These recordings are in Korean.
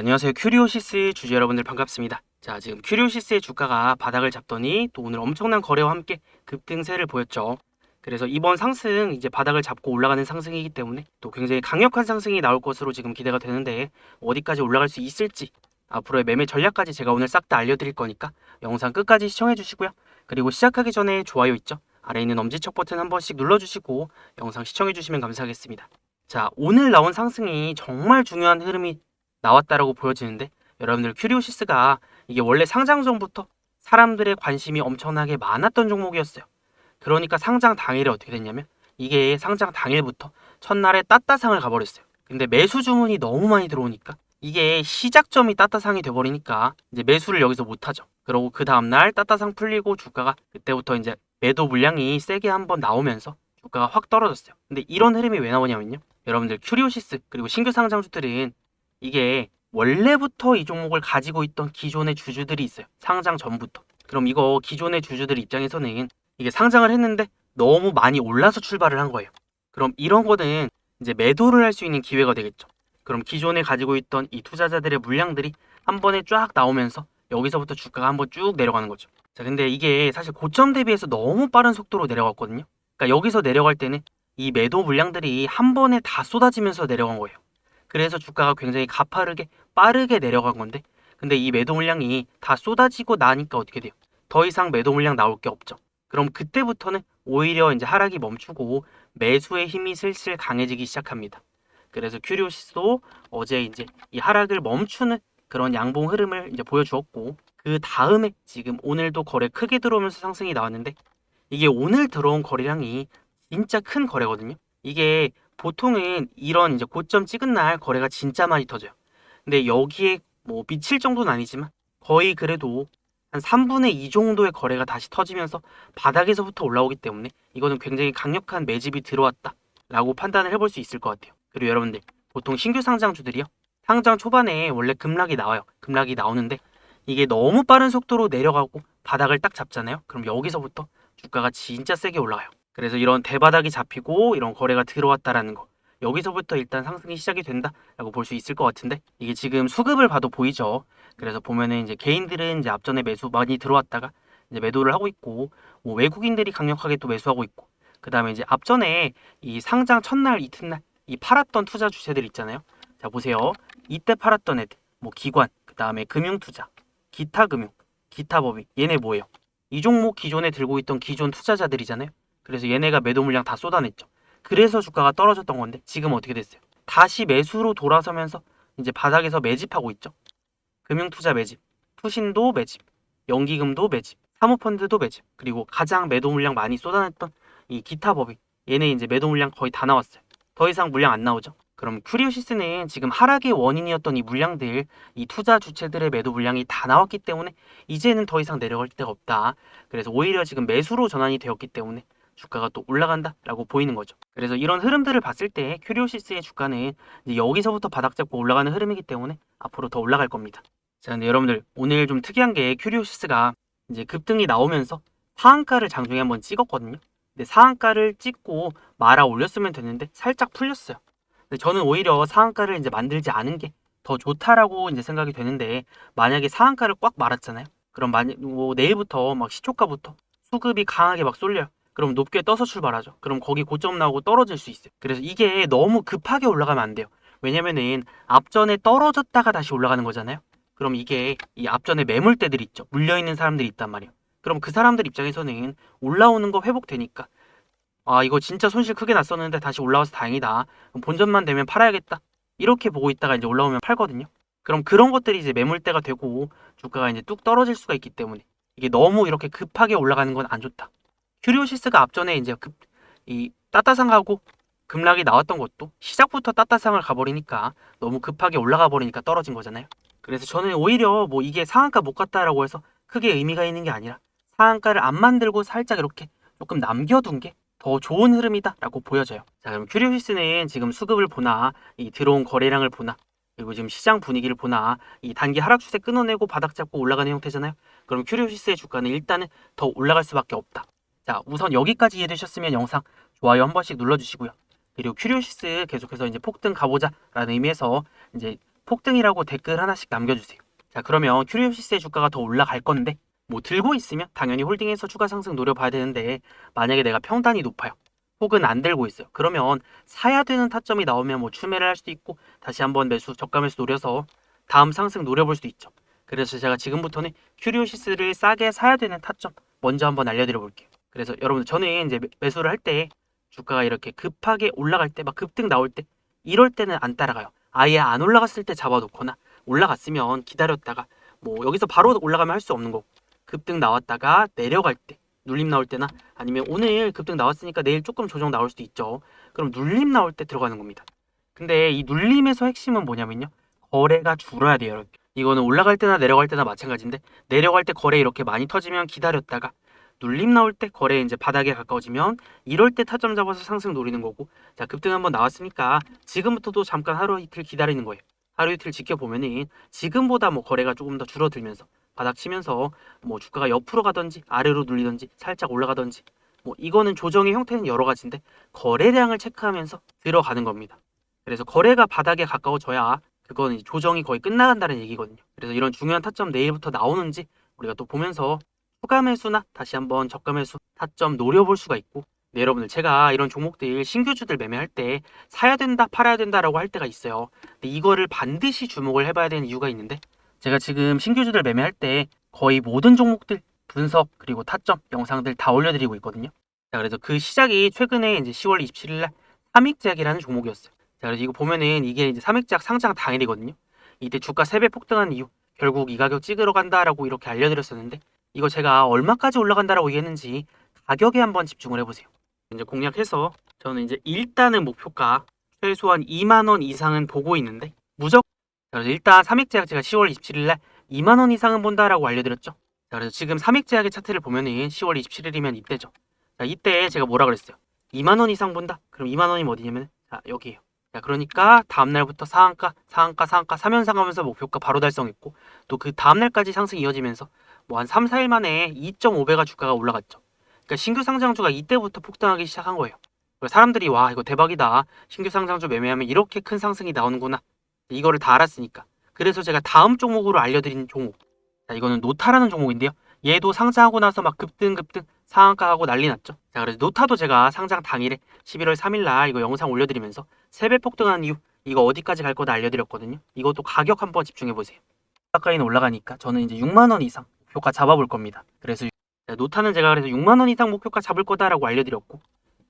안녕하세요. 큐리오시스 주주 여러분들 반갑습니다. 자, 지금 큐리오시스의 주가가 바닥을 잡더니 또 오늘 엄청난 거래와 함께 급등세를 보였죠. 그래서 이번 상승 이제 바닥을 잡고 올라가는 상승이기 때문에 또 굉장히 강력한 상승이 나올 것으로 지금 기대가 되는데 어디까지 올라갈 수 있을지 앞으로의 매매 전략까지 제가 오늘 싹 다 알려드릴 거니까 영상 끝까지 시청해 주시고요. 그리고 시작하기 전에 좋아요 있죠? 아래 있는 엄지척 버튼 한 번씩 눌러주시고 영상 시청해 주시면 감사하겠습니다. 자, 오늘 나온 상승이 정말 중요한 흐름이 나왔다라고 보여지는데 여러분들 큐리오시스가 이게 원래 상장 전부터 사람들의 관심이 엄청나게 많았던 종목이었어요. 그러니까 상장 당일에 어떻게 됐냐면 이게 상장 당일부터 첫날에 따따상을 가버렸어요. 근데 매수 주문이 너무 많이 들어오니까 이게 시작점이 따따상이 돼버리니까 이제 매수를 여기서 못하죠. 그러고 그 다음날 따따상 풀리고 주가가 그때부터 이제 매도 물량이 세게 한번 나오면서 주가가 확 떨어졌어요. 근데 이런 흐름이 왜 나오냐면요. 여러분들 큐리오시스 그리고 신규 상장주들은 이게 원래부터 이 종목을 가지고 있던 기존의 주주들이 있어요. 상장 전부터. 그럼 이거 기존의 주주들 입장에서는 이게 상장을 했는데 너무 많이 올라서 출발을 한 거예요. 그럼 이런 거는 이제 매도를 할 수 있는 기회가 되겠죠. 그럼 기존에 가지고 있던 이 투자자들의 물량들이 한 번에 쫙 나오면서 여기서부터 주가가 한번 쭉 내려가는 거죠. 자, 근데 이게 사실 고점 대비해서 너무 빠른 속도로 내려갔거든요. 그러니까 여기서 내려갈 때는 이 매도 물량들이 한 번에 다 쏟아지면서 내려간 거예요. 그래서 주가가 굉장히 가파르게 빠르게 내려간 건데 근데 이 매도 물량이 다 쏟아지고 나니까 어떻게 돼요? 더 이상 매도 물량 나올 게 없죠. 그럼 그때부터는 오히려 이제 하락이 멈추고 매수의 힘이 슬슬 강해지기 시작합니다. 그래서 큐리오시스도 어제 이제 이 하락을 멈추는 그런 양봉 흐름을 이제 보여주었고 그 다음에 지금 오늘도 거래 크게 들어오면서 상승이 나왔는데 이게 오늘 들어온 거래량이 진짜 큰 거래거든요. 이게 보통은 이런 이제 고점 찍은 날 거래가 진짜 많이 터져요. 근데 여기에 뭐 미칠 정도는 아니지만 거의 그래도 한 3분의 2 정도의 거래가 다시 터지면서 바닥에서부터 올라오기 때문에 이거는 굉장히 강력한 매집이 들어왔다 라고 판단을 해볼 수 있을 것 같아요. 그리고 여러분들 보통 신규 상장주들이요. 상장 초반에 원래 급락이 나와요. 급락이 나오는데 이게 너무 빠른 속도로 내려가고 바닥을 딱 잡잖아요. 그럼 여기서부터 주가가 진짜 세게 올라가요. 그래서 이런 대바닥이 잡히고 이런 거래가 들어왔다라는 거. 여기서부터 일단 상승이 시작이 된다라고 볼 수 있을 것 같은데 이게 지금 수급을 봐도 보이죠. 그래서 보면은 이제 개인들은 이제 앞전에 매수 많이 들어왔다가 이제 매도를 하고 있고 뭐 외국인들이 강력하게 또 매수하고 있고 그 다음에 이제 앞전에 이 상장 첫날 이튿날 이 팔았던 투자 주체들 있잖아요. 자 보세요. 이때 팔았던 애들 뭐 기관 그 다음에 금융투자 기타 금융 기타 법인 얘네 뭐예요? 이 종목 기존에 들고 있던 기존 투자자들이잖아요. 그래서 얘네가 매도 물량 다 쏟아냈죠. 그래서 주가가 떨어졌던 건데 지금 어떻게 됐어요? 다시 매수로 돌아서면서 이제 바닥에서 매집하고 있죠. 금융투자 매집, 투신도 매집, 연기금도 매집, 사모펀드도 매집, 그리고 가장 매도 물량 많이 쏟아냈던 이 기타 법인 얘네 이제 매도 물량 거의 다 나왔어요. 더 이상 물량 안 나오죠. 그럼 큐리오시스는 지금 하락의 원인이었던 이 물량들, 이 투자 주체들의 매도 물량이 다 나왔기 때문에 이제는 더 이상 내려갈 데가 없다. 그래서 오히려 지금 매수로 전환이 되었기 때문에 주가가 또 올라간다라고 보이는 거죠. 그래서 이런 흐름들을 봤을 때 큐리오시스의 주가는 이제 여기서부터 바닥 잡고 올라가는 흐름이기 때문에 앞으로 더 올라갈 겁니다. 자, 근데 여러분들 오늘 좀 특이한 게 큐리오시스가 이제 급등이 나오면서 상한가를 장중에 한번 찍었거든요. 근데 상한가를 찍고 말아 올렸으면 됐는데 살짝 풀렸어요. 근데 저는 오히려 상한가를 이제 만들지 않은 게 더 좋다라고 이제 생각이 되는데 만약에 상한가를 꽉 말았잖아요. 그럼 만약 뭐 내일부터 막 시초가부터 수급이 강하게 막 쏠려요. 그럼 높게 떠서 출발하죠. 그럼 거기 고점 나오고 떨어질 수 있어요. 그래서 이게 너무 급하게 올라가면 안 돼요. 왜냐면은 앞전에 떨어졌다가 다시 올라가는 거잖아요. 그럼 이게 이 앞전에 매물대들 있죠. 물려있는 사람들이 있단 말이에요. 그럼 그 사람들 입장에서는 올라오는 거 회복되니까 아 이거 진짜 손실 크게 났었는데 다시 올라와서 다행이다. 본전만 되면 팔아야겠다. 이렇게 보고 있다가 이제 올라오면 팔거든요. 그럼 그런 것들이 이제 매물대가 되고 주가가 이제 뚝 떨어질 수가 있기 때문에 이게 너무 이렇게 급하게 올라가는 건 안 좋다. 큐리오시스가 앞전에 이제 급, 이 따따상하고 급락이 나왔던 것도 시작부터 따따상을 가버리니까 너무 급하게 올라가 버리니까 떨어진 거잖아요. 그래서 저는 오히려 뭐 이게 상한가 못 갔다라고 해서 크게 의미가 있는 게 아니라 상한가를 안 만들고 살짝 이렇게 조금 남겨둔 게 더 좋은 흐름이다라고 보여져요. 자, 그럼 큐리오시스는 지금 수급을 보나 이 들어온 거래량을 보나 그리고 지금 시장 분위기를 보나 이 단기 하락 추세 끊어내고 바닥 잡고 올라가는 형태잖아요. 그럼 큐리오시스의 주가는 일단은 더 올라갈 수밖에 없다. 자, 우선 여기까지 이해되셨으면 영상 좋아요 한 번씩 눌러주시고요. 그리고 큐리오시스 계속해서 이제 폭등 가보자라는 의미에서 이제 폭등이라고 댓글 하나씩 남겨주세요. 자 그러면 큐리오시스의 주가가 더 올라갈 건데 뭐 들고 있으면 당연히 홀딩해서 추가 상승 노려봐야 되는데 만약에 내가 평단이 높아요. 혹은 안 들고 있어요. 그러면 사야 되는 타점이 나오면 뭐 추매를 할 수도 있고 다시 한번 매수 저가 매수 노려서 다음 상승 노려볼 수도 있죠. 그래서 제가 지금부터는 큐리오시스를 싸게 사야 되는 타점 먼저 한번 알려드려 볼게요. 그래서 여러분들 저는 이제 매- 매수를 할 때 주가가 이렇게 급하게 올라갈 때 막 급등 나올 때 이럴 때는 안 따라가요. 아예 안 올라갔을 때 잡아놓거나 올라갔으면 기다렸다가 뭐 여기서 바로 올라가면 할 수 없는 거고 급등 나왔다가 내려갈 때 눌림 나올 때나 아니면 오늘 급등 나왔으니까 내일 조금 조정 나올 수도 있죠. 그럼 눌림 나올 때 들어가는 겁니다. 근데 이 눌림에서 핵심은 뭐냐면요. 거래가 줄어야 돼요. 이거는 올라갈 때나 내려갈 때나 마찬가지인데 내려갈 때 거래 이렇게 많이 터지면 기다렸다가 눌림 나올 때 거래 이제 바닥에 가까워지면 이럴 때 타점 잡아서 상승 노리는 거고 자 급등 한번 나왔으니까 지금부터도 잠깐 하루 이틀 기다리는 거예요. 하루 이틀 지켜보면은 지금보다 뭐 거래가 조금 더 줄어들면서 바닥 치면서 뭐 주가가 옆으로 가든지 아래로 눌리든지 살짝 올라가든지 뭐 이거는 조정의 형태는 여러 가지인데 거래량을 체크하면서 들어가는 겁니다. 그래서 거래가 바닥에 가까워져야 그거는 조정이 거의 끝나간다는 얘기거든요. 그래서 이런 중요한 타점 내일부터 나오는지 우리가 또 보면서 추가 매수나 다시 한번 저가 매수 타점 노려볼 수가 있고 네, 여러분들 제가 이런 종목들 신규주들 매매할 때 사야 된다 팔아야 된다라고 할 때가 있어요. 근데 이거를 반드시 주목을 해봐야 되는 이유가 있는데 제가 지금 신규주들 매매할 때 거의 모든 종목들 분석 그리고 타점 영상들 다 올려드리고 있거든요. 자 그래서 그 시작이 최근에 이제 10월 27일 날 삼익제약이라는 종목이었어요. 자 그래서 이거 보면은 이게 이제 삼익제약 상장 당일이거든요. 이때 주가 3배 폭등한 이유 결국 이 가격 찍으러 간다라고 이렇게 알려드렸었는데 이거 제가 얼마까지 올라간다라고 얘기했는지 가격에 한번 집중을 해보세요. 이제 공략해서 저는 이제 일단은 목표가 최소한 2만 원 이상은 보고 있는데 무조건 자, 그래서 일단 삼익제약 제가 10월 27일 날 2만 원 이상은 본다라고 알려드렸죠. 자, 그래서 지금 삼익제약의 차트를 보면은 10월 27일이면 이때죠. 자, 이때 제가 뭐라 그랬어요? 2만 원 이상 본다? 그럼 2만 원이 어디냐면 자, 여기에요. 자, 그러니까 다음 날부터 상한가, 상한가, 상한가 3연상 하면서 목표가 바로 달성했고 또 그 다음 날까지 상승이 이어지면서 뭐 한 3, 4일 만에 2.5배가 주가가 올라갔죠. 그러니까 신규 상장주가 이때부터 폭등하기 시작한 거예요. 사람들이 와 이거 대박이다. 신규 상장주 매매하면 이렇게 큰 상승이 나오는구나. 이거를 다 알았으니까. 그래서 제가 다음 종목으로 알려드린 종목. 자, 이거는 노타라는 종목인데요. 얘도 상장하고 나서 막 급등 급등 상한가하고 난리 났죠. 자, 그래서 노타도 제가 상장 당일에 11월 3일 날 이거 영상 올려드리면서 3배 폭등한 이유 이거 어디까지 갈 거다 알려드렸거든요. 이것도 가격 한번 집중해 보세요. 가까이는 올라가니까 저는 이제 6만 원 이상 목표가 잡아볼 겁니다. 그래서 자, 노타는 제가 그래서 6만 원 이상 목표가 잡을 거다라고 알려드렸고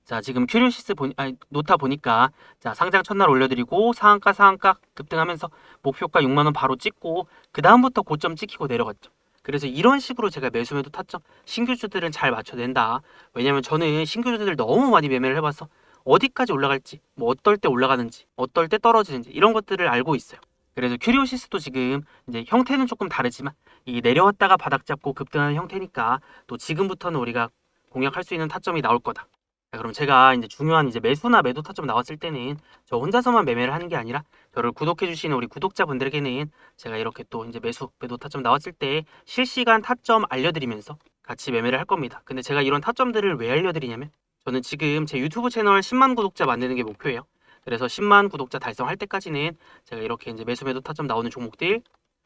자 지금 큐리오시스 보니 아니 노타 보니까 자 상장 첫날 올려드리고 상한가 상한가 급등하면서 목표가 6만 원 바로 찍고 그 다음부터 고점 찍히고 내려갔죠. 그래서 이런 식으로 제가 매수 매도 타점 신규주들은 잘 맞춰낸다. 왜냐면 저는 신규주들 너무 많이 매매를 해봐서 어디까지 올라갈지 뭐 어떨 때 올라가는지 어떨 때 떨어지는지 이런 것들을 알고 있어요. 그래서 큐리오시스도 지금 이제 형태는 조금 다르지만 이 내려왔다가 바닥 잡고 급등하는 형태니까 또 지금부터는 우리가 공략할 수 있는 타점이 나올 거다. 자, 그럼 제가 이제 중요한 이제 매수나 매도 타점 나왔을 때는 저 혼자서만 매매를 하는 게 아니라 저를 구독해 주시는 우리 구독자분들에게는 제가 이렇게 또 이제 매수 매도 타점 나왔을 때 실시간 타점 알려드리면서 같이 매매를 할 겁니다. 근데 제가 이런 타점들을 왜 알려드리냐면 저는 지금 제 유튜브 채널 10만 구독자 만드는 게 목표예요. 그래서 10만 구독자 달성할 때까지는 제가 이렇게 이제 매수 매도 타점 나오는 종목들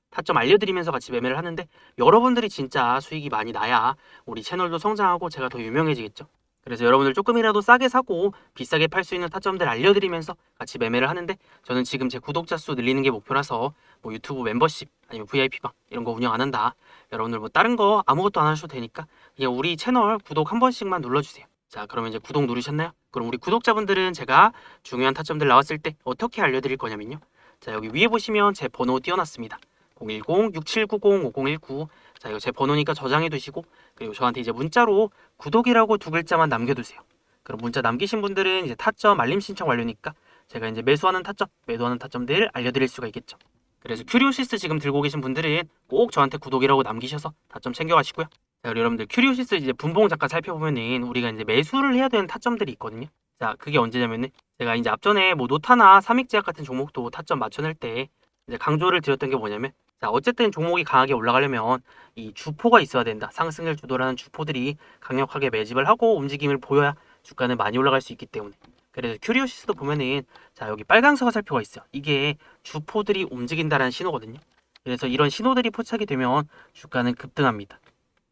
타점 알려드리면서 같이 매매를 하는데 여러분들이 진짜 수익이 많이 나야 우리 채널도 성장하고 제가 더 유명해지겠죠. 그래서 여러분들 조금이라도 싸게 사고 비싸게 팔 수 있는 타점들 알려드리면서 같이 매매를 하는데 저는 지금 제 구독자 수 늘리는 게 목표라서 뭐 유튜브 멤버십 아니면 VIP방 이런 거 운영 안 한다. 여러분들 뭐 다른 거 아무것도 안 하셔도 되니까 그냥 우리 채널 구독 한 번씩만 눌러주세요. 자 그러면 이제 구독 누르셨나요? 그럼 우리 구독자분들은 제가 중요한 타점들 나왔을 때 어떻게 알려드릴 거냐면요. 자 여기 위에 보시면 제 번호 띄워놨습니다. 010-6790-5019 자 이거 제 번호니까 저장해 두시고 그리고 저한테 이제 문자로 구독이라고 두 글자만 남겨두세요. 그럼 문자 남기신 분들은 이제 타점 알림 신청 완료니까 제가 이제 매수하는 타점, 매도하는 타점들 알려드릴 수가 있겠죠. 그래서 큐리오시스 지금 들고 계신 분들은 꼭 저한테 구독이라고 남기셔서 타점 챙겨가시고요. 자, 여러분들 큐리오시스 이제 분봉 잠깐 살펴보면은 우리가 이제 매수를 해야 되는 타점들이 있거든요. 자, 그게 언제냐면은 제가 이제 앞전에 뭐 노타나 삼익제약 같은 종목도 타점 맞춰낼 때 이제 강조를 드렸던 게 뭐냐면 자, 어쨌든 종목이 강하게 올라가려면 이 주포가 있어야 된다. 상승을 주도하는 주포들이 강력하게 매집을 하고 움직임을 보여야 주가는 많이 올라갈 수 있기 때문에 그래서 큐리오시스도 보면은 자 여기 빨간색 화살표가 있어요. 이게 주포들이 움직인다라는 신호거든요. 그래서 이런 신호들이 포착이 되면 주가는 급등합니다.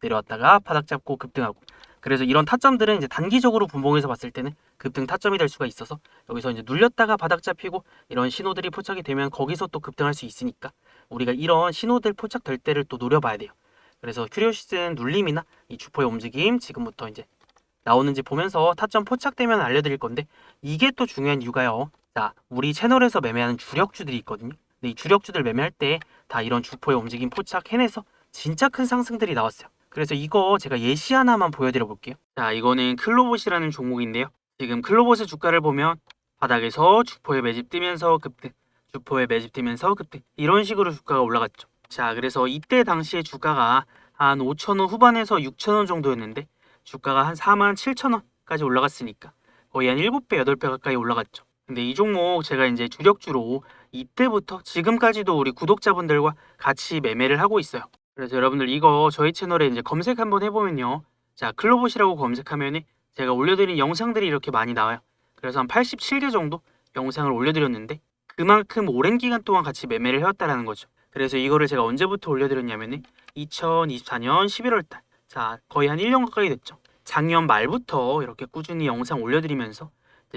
내려왔다가 바닥 잡고 급등하고. 그래서 이런 타점들은 이제 단기적으로 분봉해서 봤을 때는 급등 타점이 될 수가 있어서 여기서 이제 눌렸다가 바닥 잡히고 이런 신호들이 포착이 되면 거기서 또 급등할 수 있으니까 우리가 이런 신호들 포착될 때를 또 노려봐야 돼요. 그래서 큐리오시스는 눌림이나 이 주포의 움직임 지금부터 이제 나오는지 보면서 타점 포착되면 알려드릴 건데 이게 또 중요한 이유가요. 자, 우리 채널에서 매매하는 주력주들이 있거든요. 근데 이 주력주들 매매할 때 다 이런 주포의 움직임 포착 해내서 진짜 큰 상승들이 나왔어요. 그래서 이거 제가 예시 하나만 보여드려 볼게요. 자, 이거는 클로봇이라는 종목인데요. 지금 클로봇의 주가를 보면 바닥에서 주포의 매집 뜨면서 급등, 주포의 매집 뜨면서 급등 이런 식으로 주가가 올라갔죠. 자, 그래서 이때 당시에 주가가 한 5천원 후반에서 6천원 정도였는데 주가가 한 4만 7천원까지 올라갔으니까 거의 한 7배, 8배 가까이 올라갔죠. 근데 이 종목 제가 이제 주력주로 이때부터 지금까지도 우리 구독자분들과 같이 매매를 하고 있어요. 그래서 여러분들 이거 저희 채널에 이제 검색 한번 해보면요. 자, 클로봇이라고 검색하면 제가 올려드린 영상들이 이렇게 많이 나와요. 그래서 한 87개 정도 영상을 올려드렸는데 그만큼 오랜 기간 동안 같이 매매를 해왔다라는 거죠. 그래서 이거를 제가 언제부터 올려드렸냐면은 2024년 11월 달. 자, 거의 한 1년 가까이 됐죠. 작년 말부터 이렇게 꾸준히 영상 올려드리면서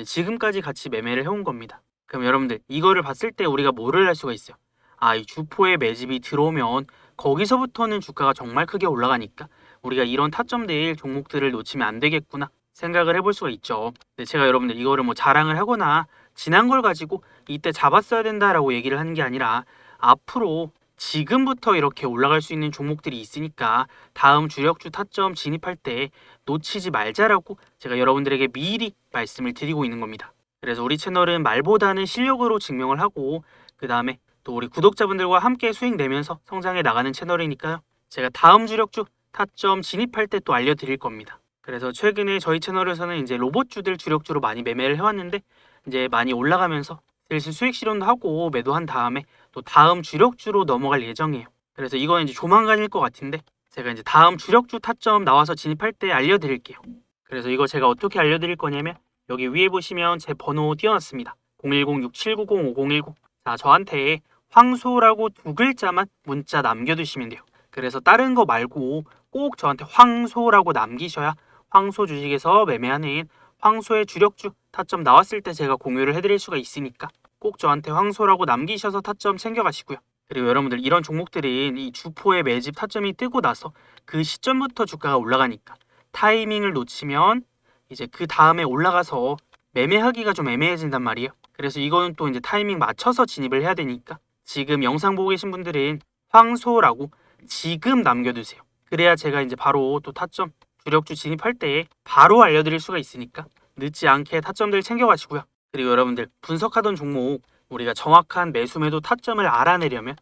지금까지 같이 매매를 해온 겁니다. 그럼 여러분들 이거를 봤을 때 우리가 뭐를 할 수가 있어요? 아, 이 주포의 매집이 들어오면 거기서부터는 주가가 정말 크게 올라가니까 우리가 이런 타점들 종목들을 놓치면 안 되겠구나 생각을 해볼 수가 있죠. 근데 제가 여러분들 이거를 뭐 자랑을 하거나 지난 걸 가지고 이때 잡았어야 된다라고 얘기를 하는 게 아니라 앞으로 지금부터 이렇게 올라갈 수 있는 종목들이 있으니까 다음 주력주 타점 진입할 때 놓치지 말자라고 제가 여러분들에게 미리 말씀을 드리고 있는 겁니다. 그래서 우리 채널은 말보다는 실력으로 증명을 하고 그 다음에 또 우리 구독자분들과 함께 수익 내면서 성장해 나가는 채널이니까요. 제가 다음 주력주 타점 진입할 때 또 알려드릴 겁니다. 그래서 최근에 저희 채널에서는 이제 로봇주들 주력주로 많이 매매를 해왔는데 이제 많이 올라가면서 슬슬 수익 실현도 하고 매도한 다음에 또 다음 주력주로 넘어갈 예정이에요. 그래서 이건 이제 조만간일 것 같은데 제가 이제 다음 주력주 타점 나와서 진입할 때 알려드릴게요. 그래서 이거 제가 어떻게 알려드릴 거냐면 여기 위에 보시면 제 번호 띄워놨습니다. 010-6790-5010. 자, 저한테 황소라고 두 글자만 문자 남겨두시면 돼요. 그래서 다른 거 말고 꼭 저한테 황소라고 남기셔야 황소 주식에서 매매하는 황소의 주력주 타점 나왔을 때 제가 공유를 해드릴 수가 있으니까 꼭 저한테 황소라고 남기셔서 타점 챙겨가시고요. 그리고 여러분들 이런 종목들은 이 주포의 매집 타점이 뜨고 나서 그 시점부터 주가가 올라가니까 타이밍을 놓치면 이제 그 다음에 올라가서 매매하기가 좀 애매해진단 말이에요. 그래서 이거는 또 이제 타이밍 맞춰서 진입을 해야 되니까 지금 영상 보고 계신 분들은 황소라고 지금 남겨두세요. 그래야 제가 이제 바로 또 타점 주력주 진입할 때 바로 알려드릴 수가 있으니까 늦지 않게 타점들 챙겨가시고요. 그리고 여러분들 분석하던 종목 우리가 정확한 매수 매도 타점을 알아내려면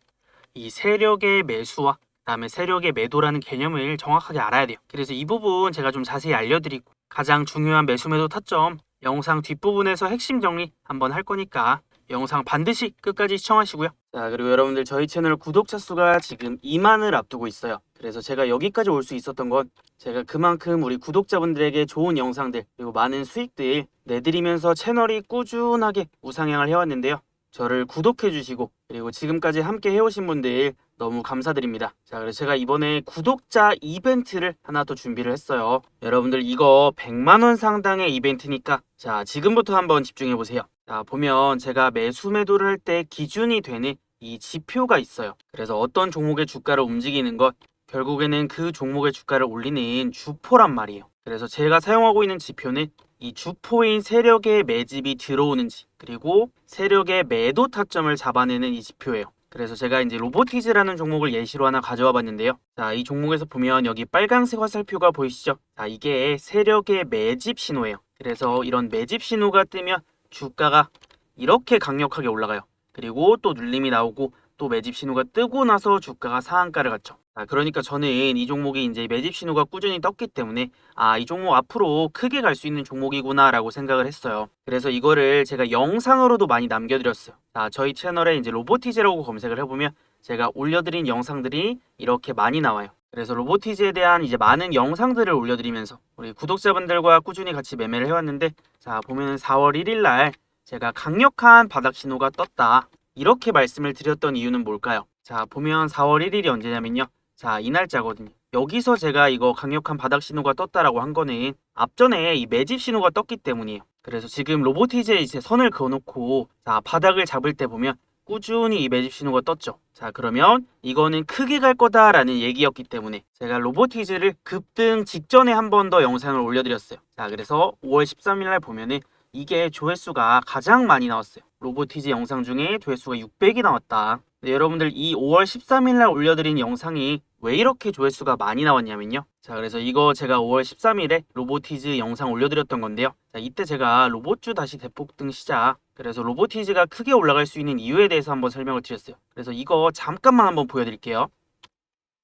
이 세력의 매수와 그다음에 세력의 매도라는 개념을 정확하게 알아야 돼요. 그래서 이 부분 제가 좀 자세히 알려드리고 가장 중요한 매수 매도 타점 영상 뒷부분에서 핵심 정리 한번 할 거니까 영상 반드시 끝까지 시청하시고요. 자, 그리고 여러분들 저희 채널 구독자 수가 지금 2만을 앞두고 있어요. 그래서 제가 여기까지 올 수 있었던 건 제가 그만큼 우리 구독자분들에게 좋은 영상들 그리고 많은 수익들 내드리면서 채널이 꾸준하게 우상향을 해왔는데요. 저를 구독해 주시고 그리고 지금까지 함께 해오신 분들 너무 감사드립니다. 자, 그래서 제가 이번에 구독자 이벤트를 하나 또 준비를 했어요. 여러분들 이거 100만 원 상당의 이벤트니까 자, 지금부터 한번 집중해 보세요. 자, 보면 제가 매수 매도를 할 때 기준이 되는 이 지표가 있어요. 그래서 어떤 종목의 주가를 움직이는 것 결국에는 그 종목의 주가를 올리는 주포란 말이에요. 그래서 제가 사용하고 있는 지표는 이 주포인 세력의 매집이 들어오는지 그리고 세력의 매도 타점을 잡아내는 이 지표예요. 그래서 제가 이제 로보티즈라는 종목을 예시로 하나 가져와 봤는데요. 자, 이 종목에서 보면 여기 빨강색 화살표가 보이시죠? 자, 이게 세력의 매집 신호예요. 그래서 이런 매집 신호가 뜨면 주가가 이렇게 강력하게 올라가요. 그리고 또 눌림이 나오고 또 매집 신호가 뜨고 나서 주가가 상한가를 갖죠. 아, 그러니까 저는 이 종목이 이제 매집 신호가 꾸준히 떴기 때문에 아, 이 종목 앞으로 크게 갈 수 있는 종목이구나라고 생각을 했어요. 그래서 이거를 제가 영상으로도 많이 남겨드렸어요. 자, 저희 채널에 이제 로보티즈라고 검색을 해보면 제가 올려드린 영상들이 이렇게 많이 나와요. 그래서 로보티즈에 대한 이제 많은 영상들을 올려드리면서 우리 구독자분들과 꾸준히 같이 매매를 해왔는데 자 보면은 4월 1일 날 제가 강력한 바닥 신호가 떴다 이렇게 말씀을 드렸던 이유는 뭘까요? 자 보면 4월 1일이 언제냐면요 자 이 날짜거든요 여기서 제가 이거 강력한 바닥 신호가 떴다라고 한 거는 앞전에 이 매집 신호가 떴기 때문이에요 그래서 지금 로보티즈에 이제 선을 그어놓고 자 바닥을 잡을 때 보면 꾸준히 이 매집 신호가 떴죠. 자, 그러면 이거는 크게 갈 거다라는 얘기였기 때문에 제가 로보티즈를 급등 직전에 한 번 더 영상을 올려드렸어요. 자, 그래서 5월 13일 날 보면은 이게 조회수가 가장 많이 나왔어요. 로보티즈 영상 중에 조회수가 600이 나왔다. 네, 여러분들 이 5월 13일 날 올려드린 영상이 왜 이렇게 조회수가 많이 나왔냐면요. 자, 그래서 이거 제가 5월 13일에 로보티즈 영상 올려드렸던 건데요. 자, 이때 제가 로봇주 다시 대폭등 시작. 그래서 로보티즈가 크게 올라갈 수 있는 이유에 대해서 한번 설명을 드렸어요. 그래서 이거 잠깐만 한번 보여드릴게요.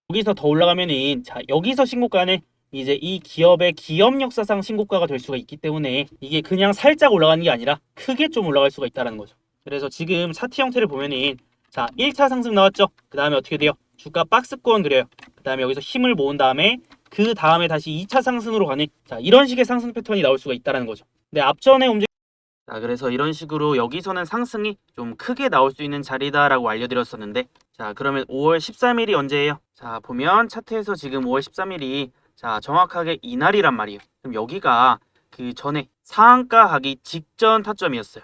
여기서 더 올라가면은 자 여기서 신고가는 이제 이 기업의 기업 역사상 신고가가 될 수가 있기 때문에 이게 그냥 살짝 올라가는 게 아니라 크게 좀 올라갈 수가 있다는 거죠. 그래서 지금 차트 형태를 보면은 자 1차 상승 나왔죠. 그 다음에 어떻게 돼요? 주가 박스권 그려요. 그 다음에 여기서 힘을 모은 다음에 그 다음에 다시 2차 상승으로 가는 자 이런 식의 상승 패턴이 나올 수가 있다는 거죠. 근데 앞전에 움직 자 그래서 이런 식으로 여기서는 상승이 좀 크게 나올 수 있는 자리다라고 알려드렸었는데 자 그러면 5월 13일이 언제예요? 자 보면 차트에서 지금 5월 13일이 자 정확하게 이날이란 말이에요. 그럼 여기가 그 전에 상한가 하기 직전 타점이었어요.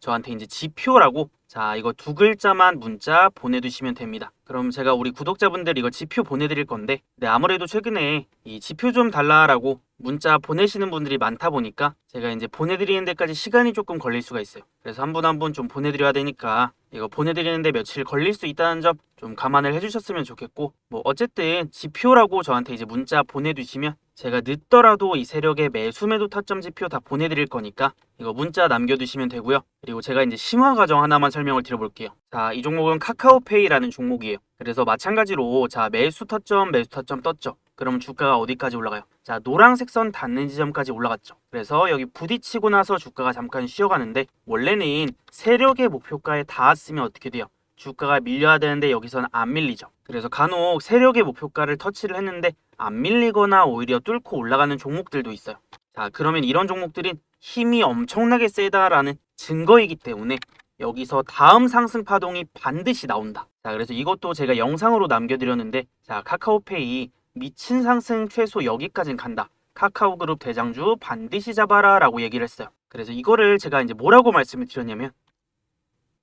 저한테 이제 지표라고 자 이거 두 글자만 문자 보내두시면 됩니다. 그럼 제가 우리 구독자분들 이거 지표 보내드릴 건데 네, 아무래도 최근에 이 지표 좀 달라라고 문자 보내시는 분들이 많다 보니까 제가 이제 보내드리는 데까지 시간이 조금 걸릴 수가 있어요. 그래서 한 분 한 분 좀 보내드려야 되니까 이거 보내드리는데 며칠 걸릴 수 있다는 점 좀 감안을 해주셨으면 좋겠고 뭐 어쨌든 지표라고 저한테 이제 문자 보내두시면 제가 늦더라도 이 세력의 매수 매도 타점 지표 다 보내드릴 거니까 이거 문자 남겨두시면 되고요. 그리고 제가 이제 심화 과정 하나만 설명을 드려볼게요. 자, 이 종목은 카카오페이라는 종목이에요. 그래서 마찬가지로 자 매수 타점 매수 타점 떴죠. 그럼 주가가 어디까지 올라가요? 자 노란색 선 닿는 지점까지 올라갔죠. 그래서 여기 부딪히고 나서 주가가 잠깐 쉬어가는데 원래는 세력의 목표가에 닿았으면 어떻게 돼요? 주가가 밀려야 되는데 여기서는 안 밀리죠. 그래서 간혹 세력의 목표가를 터치를 했는데 안 밀리거나 오히려 뚫고 올라가는 종목들도 있어요. 자 그러면 이런 종목들은 힘이 엄청나게 세다라는 증거이기 때문에 여기서 다음 상승 파동이 반드시 나온다. 자, 그래서 이것도 제가 영상으로 남겨드렸는데, 자, 카카오페이 미친 상승 최소 여기까진 간다. 카카오 그룹 대장주 반드시 잡아라 라고 얘기를 했어요. 그래서 이거를 제가 이제 뭐라고 말씀을 드렸냐면,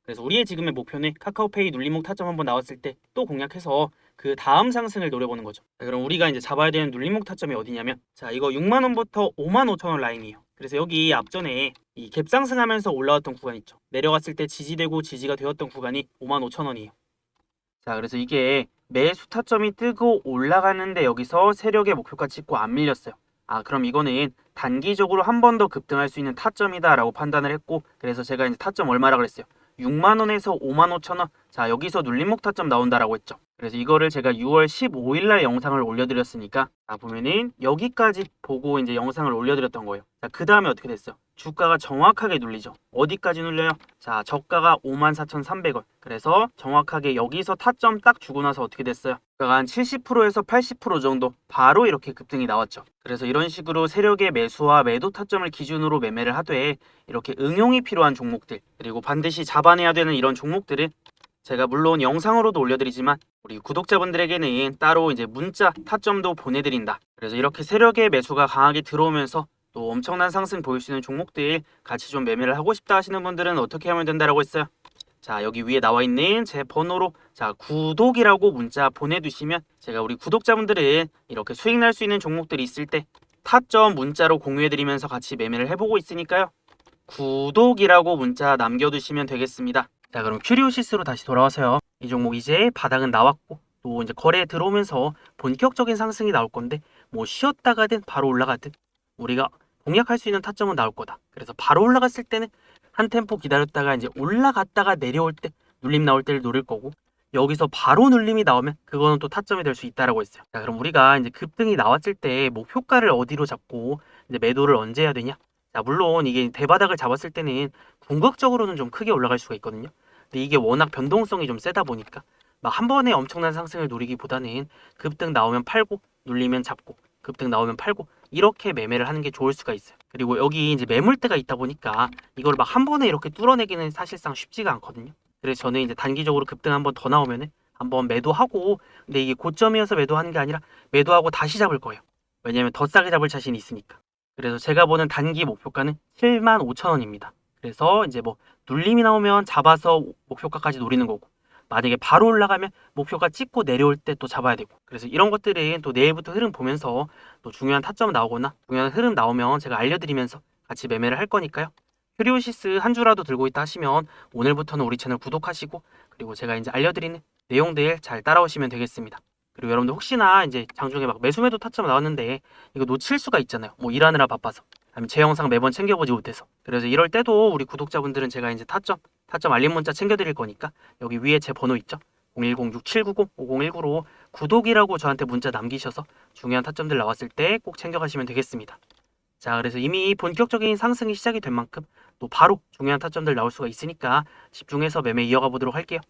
그래서 우리의 지금의 목표는 카카오페이 눌림목 타점 한번 나왔을 때 또 공략해서 그 다음 상승을 노려보는 거죠. 자, 그럼 우리가 이제 잡아야 되는 눌림목 타점이 어디냐면, 자, 이거 6만 원부터 5만 5천 원 라인이에요. 그래서 여기 앞전에 이 갭 상승하면서 올라왔던 구간 있죠. 내려갔을 때 지지되고 지지가 되었던 구간이 5만 5천 원이에요. 자, 그래서 이게 매수 타점이 뜨고 올라가는데 여기서 세력의 목표가 찍고 안 밀렸어요. 아, 그럼 이거는 단기적으로 한 번 더 급등할 수 있는 타점이다라고 판단을 했고, 그래서 제가 이제 타점 얼마라 그랬어요. 6만 원에서 5만 5천 원. 자, 여기서 눌림목 타점 나온다라고 했죠. 그래서 이거를 제가 6월 15일 날 영상을 올려드렸으니까, 자, 보면은 여기까지 보고 이제 영상을 올려드렸던 거예요. 자, 그 다음에 어떻게 됐어요? 주가가 정확하게 눌리죠. 어디까지 눌려요? 자, 저가가 54,300원. 그래서 정확하게 여기서 타점 딱 주고 나서 어떻게 됐어요? 주가가 한 70%에서 80% 정도 바로 이렇게 급등이 나왔죠. 그래서 이런 식으로 세력의 매수와 매도 타점을 기준으로 매매를 하되 이렇게 응용이 필요한 종목들 그리고 반드시 잡아내야 되는 이런 종목들은 제가 물론 영상으로도 올려드리지만 우리 구독자분들에게는 따로 이제 문자 타점도 보내드린다. 그래서 이렇게 세력의 매수가 강하게 들어오면서 또 엄청난 상승 보일 수 있는 종목들 같이 좀 매매를 하고 싶다 하시는 분들은 어떻게 하면 된다라고 했어요? 자 여기 위에 나와 있는 제 번호로 자 구독이라고 문자 보내두시면 제가 우리 구독자분들은 이렇게 수익 날 수 있는 종목들이 있을 때 타점 문자로 공유해드리면서 같이 매매를 해보고 있으니까요. 구독이라고 문자 남겨두시면 되겠습니다. 자 그럼 큐리오시스로 다시 돌아와서요. 이 종목 이제 바닥은 나왔고 또 이제 거래에 들어오면서 본격적인 상승이 나올 건데 뭐 쉬었다가든 바로 올라가든 우리가 공략할 수 있는 타점은 나올 거다. 그래서 바로 올라갔을 때는 한 템포 기다렸다가 이제 올라갔다가 내려올 때 눌림 나올 때를 노릴 거고 여기서 바로 눌림이 나오면 그거는 또 타점이 될 수 있다라고 했어요. 자, 그럼 우리가 이제 급등이 나왔을 때 목표가를 어디로 잡고 이제 매도를 언제 해야 되냐? 자, 물론 이게 대바닥을 잡았을 때는 궁극적으로는 좀 크게 올라갈 수가 있거든요. 근데 이게 워낙 변동성이 좀 세다 보니까 막 한 번에 엄청난 상승을 노리기보다는 급등 나오면 팔고 눌리면 잡고 급등 나오면 팔고 이렇게 매매를 하는 게 좋을 수가 있어요. 그리고 여기 이제 매물대가 있다 보니까 이걸 막 한 번에 이렇게 뚫어내기는 사실상 쉽지가 않거든요. 그래서 저는 이제 단기적으로 급등 한 번 더 나오면은 한번 매도하고 근데 이게 고점이어서 매도하는 게 아니라 매도하고 다시 잡을 거예요. 왜냐면 더 싸게 잡을 자신이 있으니까. 그래서 제가 보는 단기 목표가는 7만 5천 원입니다. 그래서 이제 뭐 눌림이 나오면 잡아서 목표가까지 노리는 거고 만약에 바로 올라가면 목표가 찍고 내려올 때 또 잡아야 되고 그래서 이런 것들은 또 내일부터 흐름 보면서 또 중요한 타점 나오거나 중요한 흐름 나오면 제가 알려드리면서 같이 매매를 할 거니까요. 큐리오시스 한 주라도 들고 있다 하시면 오늘부터는 우리 채널 구독하시고 그리고 제가 이제 알려드리는 내용들 잘 따라오시면 되겠습니다. 그리고 여러분들 혹시나 이제 장중에 막 매수 매도 타점 나왔는데 이거 놓칠 수가 있잖아요. 뭐 일하느라 바빠서. 제 영상 매번 챙겨보지 못해서. 그래서 이럴 때도 우리 구독자분들은 제가 이제 타점, 타점 알림 문자 챙겨드릴 거니까 여기 위에 제 번호 있죠? 010-6790-5019로 구독이라고 저한테 문자 남기셔서 중요한 타점들 나왔을 때 꼭 챙겨가시면 되겠습니다. 자, 그래서 이미 본격적인 상승이 시작이 된 만큼 또 바로 중요한 타점들 나올 수가 있으니까 집중해서 매매 이어가 보도록 할게요.